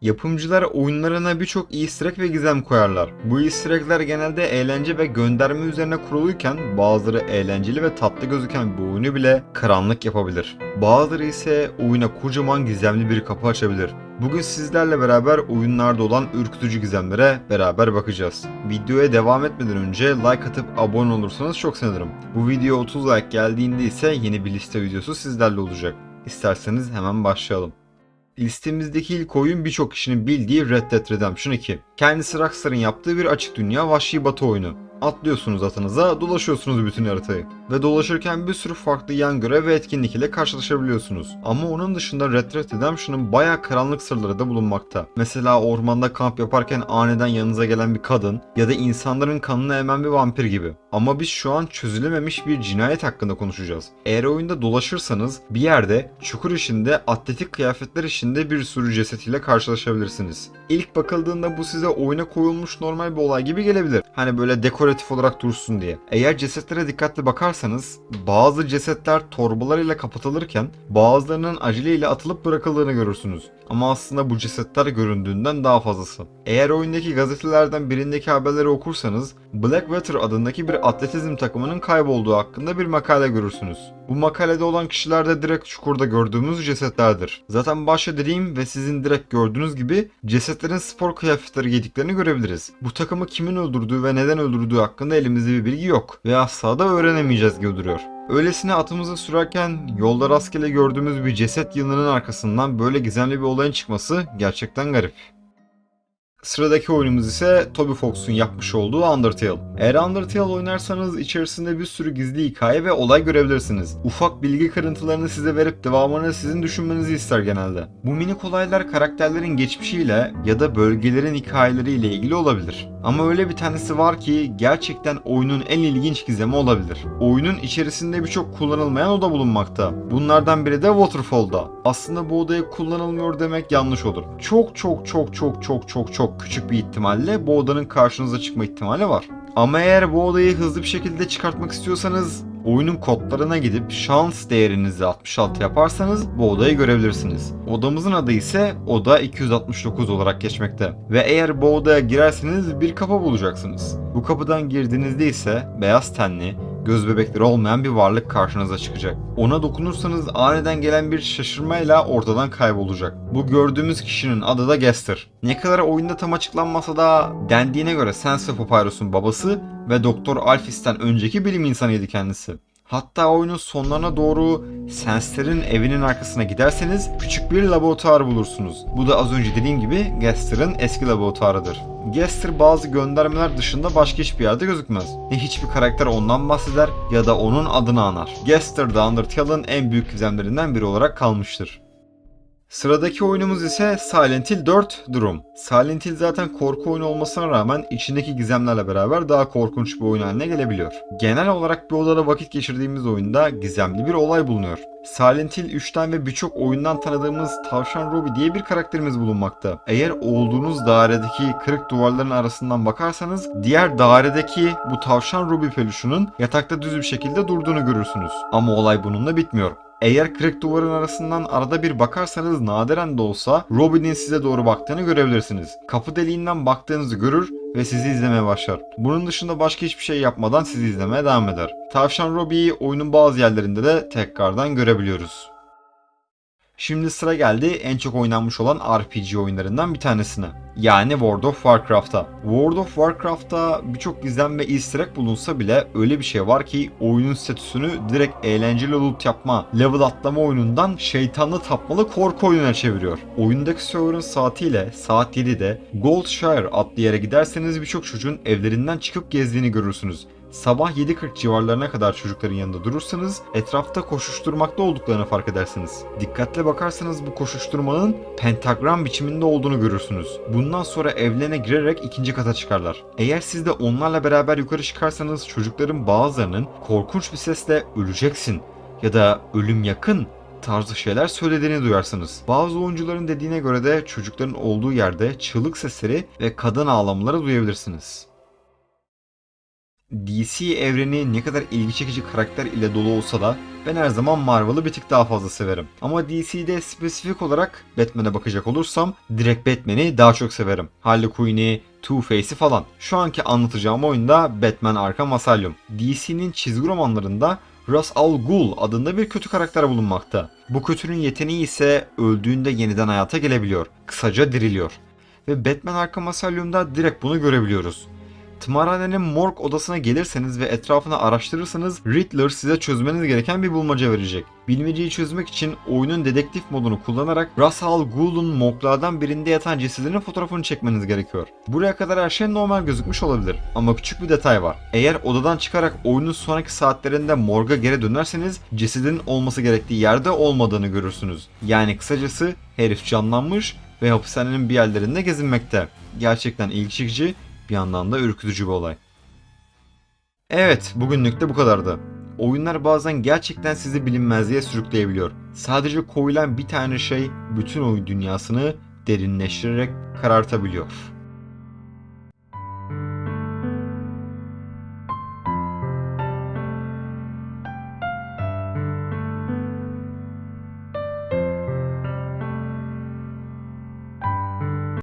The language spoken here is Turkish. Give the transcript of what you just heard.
Yapımcılar oyunlarına birçok easter egg ve gizem koyarlar. Bu easter egg'ler genelde eğlence ve gönderme üzerine kuruluyken bazıları eğlenceli ve tatlı gözüken bir oyunu bile karanlık yapabilir. Bazıları ise oyuna kocaman gizemli bir kapı açabilir. Bugün sizlerle beraber oyunlarda olan ürkütücü gizemlere beraber bakacağız. Videoya devam etmeden önce like atıp abone olursanız çok sevinirim. Bu video 30 like geldiğinde ise yeni bir liste videosu sizlerle olacak. İsterseniz hemen başlayalım. Listemizdeki ilk oyun birçok kişinin bildiği Red Dead Redemption 2. Kendisi Rockstar'ın yaptığı bir açık dünya vahşi batı oyunu. Atlıyorsunuz atınıza, dolaşıyorsunuz bütün haritayı. Ve dolaşırken bir sürü farklı yan görev ve etkinlik ile karşılaşabiliyorsunuz. Ama onun dışında Red Dead Redemption'ın bayağı karanlık sırları da bulunmakta. Mesela ormanda kamp yaparken aniden yanınıza gelen bir kadın ya da insanların kanını emen bir vampir gibi. Ama biz şu an çözülememiş bir cinayet hakkında konuşacağız. Eğer oyunda dolaşırsanız bir yerde çukur içinde atletik kıyafetler içinde bir sürü ceset ile karşılaşabilirsiniz. İlk bakıldığında bu size oyuna koyulmuş normal bir olay gibi gelebilir. Hani böyle dekoratif olarak dursun diye. Eğer cesetlere dikkatli bakarsanız bazı cesetler torbalarıyla kapatılırken bazılarının aceleyle atılıp bırakıldığını görürsünüz. Ama aslında bu cesetler göründüğünden daha fazlası. Eğer oyundaki gazetelerden birindeki haberleri okursanız Blackwater adındaki bir atletizm takımının kaybolduğu hakkında bir makale görürsünüz. Bu makalede olan kişiler de direkt çukurda gördüğümüz cesetlerdir. Zaten başta dediğim ve sizin direkt gördüğünüz gibi cesetlerin spor kıyafetleri giydiklerini görebiliriz. Bu takımı kimin öldürdüğü ve neden öldürdüğü hakkında elimizde bir bilgi yok ve asla da öğrenemeyeceğiz gibi duruyor. Öylesine atımızı sürerken yolda rastgele gördüğümüz bir ceset yığınının arkasından böyle gizemli bir olayın çıkması gerçekten garip. Sıradaki oyunumuz ise Toby Fox'un yapmış olduğu Undertale. Eğer Undertale oynarsanız içerisinde bir sürü gizli hikaye ve olay görebilirsiniz. Ufak bilgi kırıntılarını size verip devamını sizin düşünmenizi ister genelde. Bu minik olaylar karakterlerin geçmişiyle ya da bölgelerin hikayeleriyle ilgili olabilir. Ama öyle bir tanesi var ki gerçekten oyunun en ilginç gizemi olabilir. Oyunun içerisinde birçok kullanılmayan oda bulunmakta. Bunlardan biri de Waterfall'da. Aslında bu odaya kullanılmıyor demek yanlış olur. Çok çok çok çok çok çok çok küçük bir ihtimalle bu odanın karşınıza çıkma ihtimali var. Ama eğer bu odayı hızlı bir şekilde çıkartmak istiyorsanız oyunun kodlarına gidip şans değerinizi 66 yaparsanız bu odayı görebilirsiniz. Odamızın adı ise oda 269 olarak geçmekte. Ve eğer bu odaya girerseniz bir kapı bulacaksınız. Bu kapıdan girdiğinizde ise beyaz tenli, göz bebekleri olmayan bir varlık karşınıza çıkacak. Ona dokunursanız aniden gelen bir şaşırmayla ortadan kaybolacak. Bu gördüğümüz kişinin adı da Gester. Ne kadar oyunda tam açıklanmasa da dendiğine göre ve Papyrus'un babası ve Doktor Alphys'ten önceki bilim insanıydı kendisi. Hatta oyunun sonlarına doğru Sensler'in evinin arkasına giderseniz küçük bir laboratuvar bulursunuz. Bu da az önce dediğim gibi Gester'ın eski laboratuvarıdır. Gester bazı göndermeler dışında başka hiçbir yerde gözükmez. Ne hiçbir karakter ondan bahseder ya da onun adını anar. Gester da Undertale'ın en büyük gizemlerinden biri olarak kalmıştır. Sıradaki oyunumuz ise Silent Hill 4 Doom. Silent Hill zaten korku oyunu olmasına rağmen içindeki gizemlerle beraber daha korkunç bir oyun haline gelebiliyor. Genel olarak bir odada vakit geçirdiğimiz oyunda gizemli bir olay bulunuyor. Silent Hill 3'ten ve birçok oyundan tanıdığımız Tavşan Robbie diye bir karakterimiz bulunmakta. Eğer olduğunuz dairedeki kırık duvarların arasından bakarsanız diğer dairedeki bu Tavşan Robbie peluşunun yatakta düz bir şekilde durduğunu görürsünüz. Ama olay bununla bitmiyor. Eğer kırık duvarın arasından arada bir bakarsanız nadiren de olsa Robin'in size doğru baktığını görebilirsiniz. Kapı deliğinden baktığınızı görür ve sizi izlemeye başlar. Bunun dışında başka hiçbir şey yapmadan sizi izlemeye devam eder. Tavşan Robbie'yi oyunun bazı yerlerinde de tekrardan görebiliyoruz. Şimdi sıra geldi en çok oynanmış olan RPG oyunlarından bir tanesine. Yani World of Warcraft'a. World of Warcraft'ta birçok gizem ve easter egg bulunsa bile öyle bir şey var ki oyunun statüsünü direkt eğlenceli loot yapma, level atlama oyunundan şeytanlı tapmalı korku oyununa çeviriyor. Oyundaki server'ın saatiyle saat 7'de Goldshire adlı yere giderseniz birçok çocuğun evlerinden çıkıp gezdiğini görürsünüz. Sabah 7.40 civarlarına kadar çocukların yanında durursanız etrafta koşuşturmakta olduklarını fark edersiniz. Dikkatle bakarsanız bu koşuşturmanın pentagram biçiminde olduğunu görürsünüz. Bundan sonra evlerine girerek ikinci kata çıkarlar. Eğer siz de onlarla beraber yukarı çıkarsanız çocukların bazılarının korkunç bir sesle öleceksin ya da ölüm yakın tarzı şeyler söylediğini duyarsınız. Bazı oyuncuların dediğine göre de çocukların olduğu yerde çığlık sesleri ve kadın ağlamaları duyabilirsiniz. DC evreni ne kadar ilgi çekici karakter ile dolu olsa da ben her zaman Marvel'ı bir tık daha fazla severim. Ama DC'de spesifik olarak Batman'e bakacak olursam direkt Batman'i daha çok severim. Harley Quinn'i, Two-Face'i falan. Şu anki anlatacağım oyunda Batman Arkham Asylum. DC'nin çizgi romanlarında Ra's al Ghul adında bir kötü karakter bulunmakta. Bu kötünün yeteneği ise öldüğünde yeniden hayata gelebiliyor. Kısaca diriliyor. Ve Batman Arkham Asylum'da direkt bunu görebiliyoruz. Tımarhanenin morg odasına gelirseniz ve etrafını araştırırsanız Riddler size çözmeniz gereken bir bulmaca verecek. Bilmeceyi çözmek için oyunun dedektif modunu kullanarak Ra's al Ghul'un morglardan birinde yatan cesedinin fotoğrafını çekmeniz gerekiyor. Buraya kadar her şey normal gözükmüş olabilir ama küçük bir detay var. Eğer odadan çıkarak oyunun sonraki saatlerinde morga geri dönerseniz cesedin olması gerektiği yerde olmadığını görürsünüz. Yani kısacası herif canlanmış ve hapishanenin bir yerlerinde gezinmekte. Gerçekten ilgi çekici bir yandan da ürkütücü bir olay. Evet, bugünlük de bu kadardı. Oyunlar bazen gerçekten sizi bilinmezliğe sürükleyebiliyor. Sadece koyulan bir tane şey bütün oyun dünyasını derinleştirerek karartabiliyor.